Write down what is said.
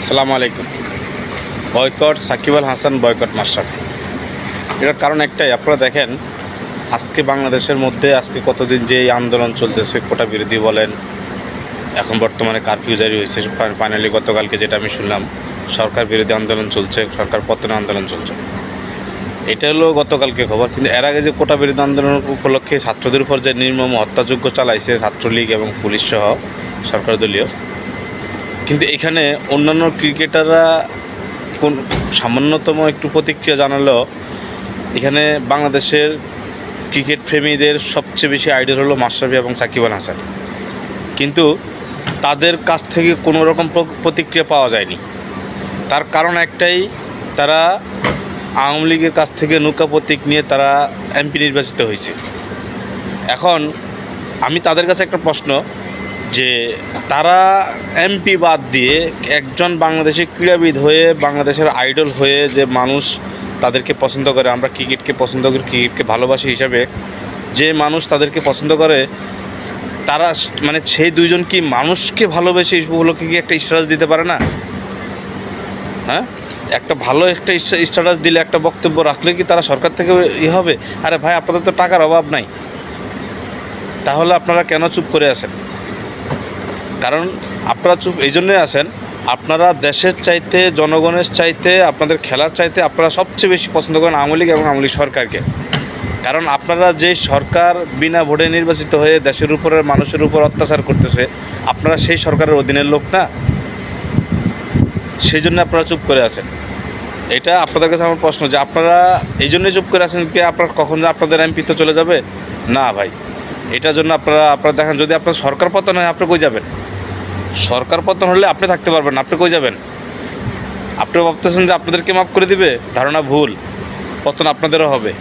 আসসালামু আলাইকুম। Boycott Shakib Al Hasan, boycott Mashrafe. এটার কারণ একটাই, আপনারা দেখেন, আজকে বাংলাদেশের মধ্যে আজকে কতদিন যে আন্দোলন চলতেছে, কোটা বিরোধী বলেন, এখন বর্তমানে কারফিউ জারি হয়েছে ফাইনালি গতকালকে যেটা আমি শুনলাম, সরকার বিরোধী আন্দোলন চলছে, সরকার পতন আন্দোলন চলছে। এটা হলো গতকালকে খবর, কিন্তু এর আগে যে কোটা বিরোধী আন্দোলন উপলক্ষে ছাত্রদের উপর যে নির্মম হত্যাযোগ্য চালাইছে ছাত্রলীগ এবং পুলিশ সহ সরকার দলীয় কিন্তু এখানে অন্যান্য ক্রিকেটাররা কোন সামান্যতম একটু প্রতিক্রিয়া জানালেও এখানে বাংলাদেশের ক্রিকেট প্রেমীদের সবচেয়ে বেশি আইডল হলো মাশরাফি এবং সাকিব আল হাসান। কিন্তু তাদের কাছ থেকে কোনো রকম প্রতিক্রিয়া পাওয়া যায়নি। তার কারণ একটাই, তারা আওয়ামী লীগের কাছ থেকে নৌকা প্রতীক নিয়ে তারা এমপি নির্বাচিত হয়েছে। এখন আমি তাদের কাছে একটা প্রশ্ন যে তারা এমপি বাদ দিয়ে একজন বাংলাদেশের ক্রীড়াবিদ হয়ে বাংলাদেশের আইডল হয়ে যে মানুষ তাদেরকে পছন্দ করে, আমরা ক্রিকেটকে পছন্দ করি, ক্রিকেটকে ভালোবাসি হিসাবে, যে মানুষ তাদেরকে পছন্দ করে, তারা মানে সেই দুইজন কি মানুষকে ভালোবেসে উপলক্ষে কি একটা স্ট্যাটাস দিতে পারে না? হ্যাঁ? একটা ভালো একটা স্ট্যাটাস দিলে একটা বক্তব্য রাখলে কি তারা সরকার থেকে ই হবে? আরে ভাই, আপনাদের তো টাকার অভাব নাই। তাহলে আপনারা কেন চুপ করে আছেন? কারণ আপনারা চুপ এই জন্যই আসেন, আপনারা দেশের চাইতে, জনগণের চাইতে, আপনাদের খেলার চাইতে আপনারা সবচেয়ে বেশি পছন্দ করেন আওয়ামী লীগ এবং আওয়ামী লীগ সরকারকে। কারণ আপনারা যে সরকার বিনা ভোটে নির্বাচিত হয়ে দেশের উপরে, মানুষের উপর অত্যাচার করতেছে, আপনারা সেই সরকারের অধীনের লোক না। সেই জন্য আপনারা চুপ করে আছেন। এটা আপনাদের কাছে আমার প্রশ্ন যে আপনারা এই জন্যই চুপ করে আছেন কি আপনার কখন আপনাদের এমপি তো চলে যাবে? না ভাই। এটার জন্য আপনারা আপনারা দেখেন যদি আপনার সরকার পতন হয়, আপনি কই যাবেন? সরকার পতন হলে আপনি থাকতে পারবেন আপনি কই যাবেন? আপনি ভাবতেছেন যে আপনাদেরকে মাফ করে দিবে? ধারণা ভুল, পতন আপনাদেরও হবে।